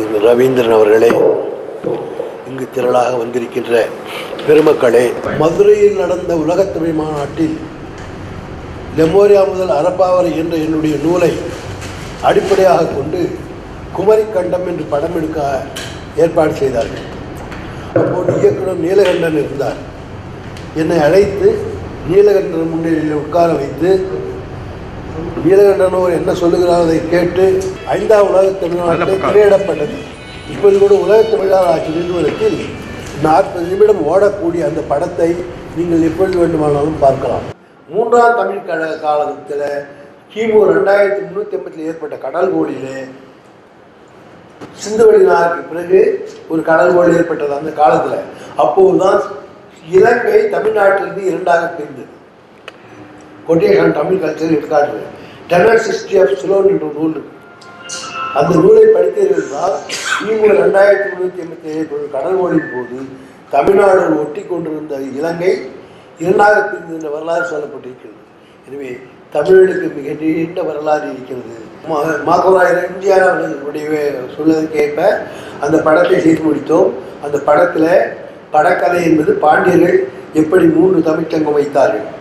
திரு ரவீந்திரன் அவர்களே இங்கு திரளாக வந்திருக்கின்ற பெருமக்களே மதுரையில் நடந்த உலகத் தமிழ் மாநாட்டில் லெமோரியா முதல் அரப்பாவரை என்ற என்னுடைய நூலை அடிப்படையாக கொண்டு குமரி கண்டம் என்று படம் எடுக்க ஏற்பாடு செய்தார்கள். அப்போது இயக்குனர் நீலகண்டன் இருந்தார். என்னை அழைத்து நீலகண்டன் முன்னிலையில் உட்கார வைத்து நீலகண்டனோர் என்ன சொல்லுகிறார் அதை கேட்டு ஐந்தாம் உலக தமிழ்நாட்டில் திரையிடப்பட்டது. இப்போது கூட உலக தமிழர் ஆட்சி நிறுவனத்தில் நாற்பது நிமிடம் ஓடக்கூடிய அந்த படத்தை நீங்கள் எப்பொழுது வேண்டுமானாலும் பார்க்கலாம். மூன்றாம் தமிழ் கழக காலத்தில் கிமு ரெண்டாயிரத்தி முந்நூற்றி எண்பத்தில் ஏற்பட்ட கடல் கோளிலே சிந்துவெளி நாளுக்கு பிறகு ஒரு கடல் கோள் ஏற்பட்டது அந்த காலத்தில். அப்போதுதான் இலங்கை தமிழ்நாட்டிலிருந்து இரண்டாக பிரிந்தது. கொட்டேஷன் தமிழ் கல்ச்சர் எடுக்காட்டு டெனர் சிக்ஸ்டி ஆஃப் சிலோன் என்ற நூல். அந்த நூலை படித்தீர்கள் என்றால் ரெண்டாயிரத்தி முந்நூற்றி எண்பத்தி ஏழு கடல் கோளின் போது தமிழ்நாடு ஒட்டி கொண்டிருந்த இலங்கை இரண்டாக பிரிந்தது என்ற வரலாறு சொல்லப்பட்டிருக்கிறது. எனவே தமிழனுக்கு மிக நீண்ட வரலாறு இருக்கிறது. மா- மாகவராயர் எம்ஜிஆர் அவர்களுடைய சொல்வதற்கேற்ப அந்த படத்தை செய்து முடித்தோம். அந்த படத்தில் படக்கதை என்பது பாண்டியர்கள் எப்படி மூன்று தமிழ்ச்சங்கம் வைத்தார்கள்.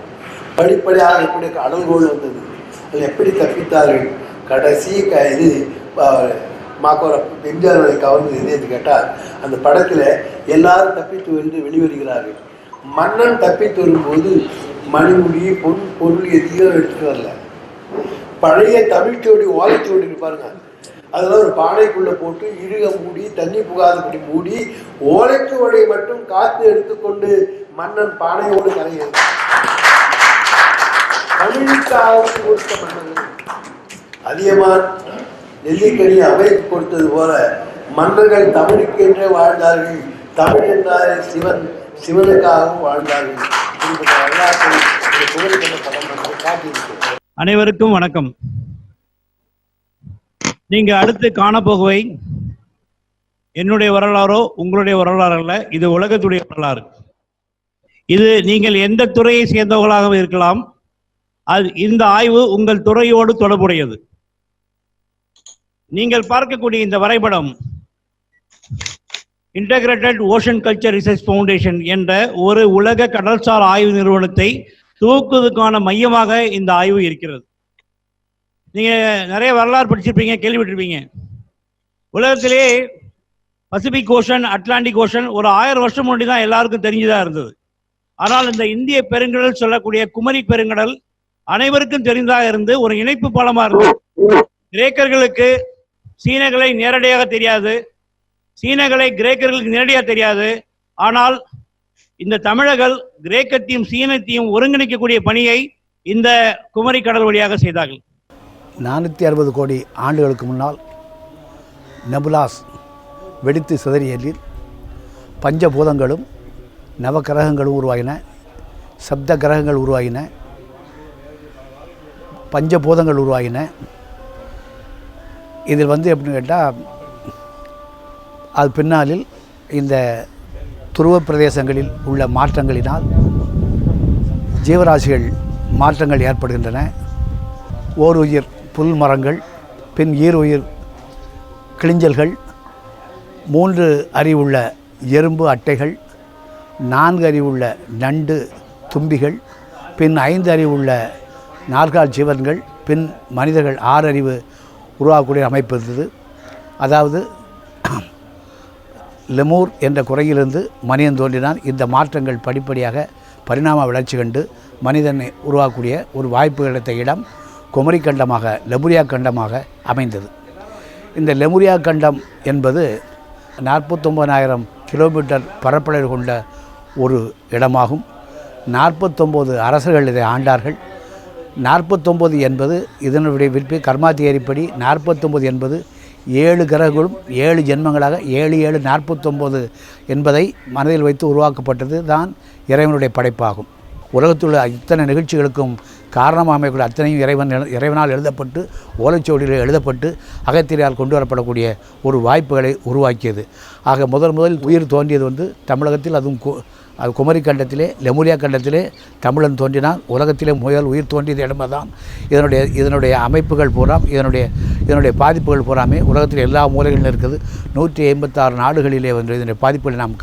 படிப்படியாக இருக்கக்கூடிய கடல்கோள் வந்தது. அதில் எப்படி தப்பித்தார்கள் கடைசி க இது மாக்கோர எம்ஜிஆர்களை கவர்ந்தது எது என்று கேட்டால் அந்த படத்தில் எல்லாரும் தப்பித்து வந்து வெளிவருகிறார்கள். மன்னன் தப்பித்து வரும்போது மணிமுடி பொன் பொருள் எதையும் எடுத்துட்டு வரல. பழைய தமிழ்ச்சோடி ஓலைச்சோடி இருக்கு பாருங்க. அதெல்லாம் ஒரு பானைக்குள்ளே போட்டு இழுக மூடி தண்ணி புகாதபடி மூடி ஓலைச்சுவடை மட்டும் காத்து எடுத்துக்கொண்டு மன்னன் பானையோடு கரையிறது தமிழுக்காக கொடுத்த மன்னன் அதியமான் நெல்லிக்கனி அமைத்து கொடுத்தது போல மன்னர்கள் தமிழுக்கென்றே வாழ்ந்தார்கள். தமிழ் என்றாலே சிவன் சிவனுக்காகவும் வாழ்ந்தார்கள். அனைவருக்கும் வணக்கம். நீங்க அடுத்து காணப்போகுவை என்னுடைய வரலாறோ உங்களுடைய வரலாறு அல்ல இது உலகத்துடைய வரலாறு. இது நீங்கள் எந்த துறையை சேர்ந்தவர்களாகவும் இருக்கலாம் அது இந்த ஆய்வு உங்கள் துறையோடு தொடர்புடையது. நீங்கள் பார்க்கக்கூடிய இந்த வரைபடம் integrated ocean culture research foundation என்ற ஒரு உலக கடல்சார் ஆய்வு நிறுவனத்தை துவக்குவதற்கான மையமாக இந்த ஆய்வு இருக்கிறது. நீங்க நிறைய வரலாறு படிச்சிருப்பீங்க கேள்விப்பட்டிருப்பீங்க. உலகத்திலே பசிபிக் ஓஷன் அட்லாண்டிக் ஓஷன் ஒரு ஆயிரம் வருஷம் முன்னாடி தான் எல்லாருக்கும் தெரிஞ்சுதான் இருந்தது. ஆனால் இந்த இந்திய பெருங்கடல் சொல்லக்கூடிய குமரி பெருங்கடல் அனைவருக்கும் தெரிந்ததாக இருந்து ஒரு இணைப்பு பாலமா இருந்தது கிரேக்கர்களுக்கு சீனர்களை நேரடியாக தெரியாது. சீனர்களை கிரேக்கர்களுக்கு நேரடியாக தெரியாது. ஆனால் இந்த தமிழர்கள் கிரேக்கத்தையும் சீனத்தையும் ஒருங்கிணைக்கக்கூடிய பணியை இந்த குமரி கடல் வழியாக செய்தார்கள். நானூற்றி அறுபது கோடி ஆண்டுகளுக்கு முன்னால் நெபுலாஸ் வெடித்து சிதறியதில் பஞ்சபூதங்களும் நவக்கிரகங்களும் உருவாகின சப்த கிரகங்கள் உருவாகின பஞ்சபூதங்கள் உருவாகின இதில் வந்து எப்படின்னு கேட்டால் அது பின்னாளில் இந்த துருவ பிரதேசங்களில் உள்ள மாற்றங்களினால் ஜீவராசிகள் மாற்றங்கள் ஏற்படுகின்றன. ஓர் உயிர் புல் மரங்கள் பின் ஈர் உயிர் கிளிஞ்சல்கள் மூன்று அறிவுள்ள எறும்பு அட்டைகள் நான்கு அறிவுள்ள நண்டு தும்பிகள் பின் ஐந்து அறிவுள்ள நாற்கால் ஜீவன்கள் பின் மனிதர்கள் ஆறறிவு உருவாகக்கூடிய அமைப்பு இருந்தது. அதாவது லெமூர் என்ற குறையிலிருந்து மனிதன் தோன்றினால் இந்த மாற்றங்கள் படிப்படியாக பரிணாம வளர்ச்சி கண்டு மனிதனை உருவாக்கக்கூடிய ஒரு வாய்ப்பு கிடைத்த இடம் குமரி கண்டமாக லெமுரியா கண்டமாக அமைந்தது. இந்த லெமுரியா கண்டம் என்பது நாற்பத்தொம்பதாயிரம் கிலோமீட்டர் பரப்பளவு கொண்ட ஒரு இடமாகும். நாற்பத்தொம்போது அரசர்கள் இதை ஆண்டார்கள். நாற்பத்தொம்போது என்பது இதனுடைய விற்பி கர்மாத்தியரிப்படி நாற்பத்தொம்போது என்பது ஏழு கிரகங்களும் ஏழு ஜென்மங்களாக ஏழு ஏழு நாற்பத்தொம்போது என்பதை மனதில் வைத்து உருவாக்கப்பட்டது தான் இறைவனுடைய படைப்பாகும். உலகத்தில் உள்ள இத்தனை நிகழ்ச்சிகளுக்கும் காரணமாக அமையக்கூடிய அத்தனையும் இறைவன் இறைவனால் எழுதப்பட்டு ஓலைச்சுவடியில் எழுதப்பட்டு அகத்திரியால் கொண்டு வரப்படக்கூடிய ஒரு வாய்ப்புகளை உருவாக்கியது. ஆக முதல் முதல் உயிர் தோன்றியது வந்து தமிழகத்தில் அதுவும் கு- அது குமரி கண்டத்திலே லெமுலியா கண்டத்திலே தமிழன் தோன்றினான். உலகத்திலே முயல் உயிர் தோன்றியது இடமே தான் இதனுடைய இதனுடைய அமைப்புகள் பூராம் இதனுடைய இதனுடைய பாதிப்புகள் பூராமே உலகத்தில் எல்லா மூலைகளிலும் இருக்குது. நூற்றி ஐம்பத்தாறு நாடுகளிலே வந்து இதனுடைய பாதிப்புகளை நாம்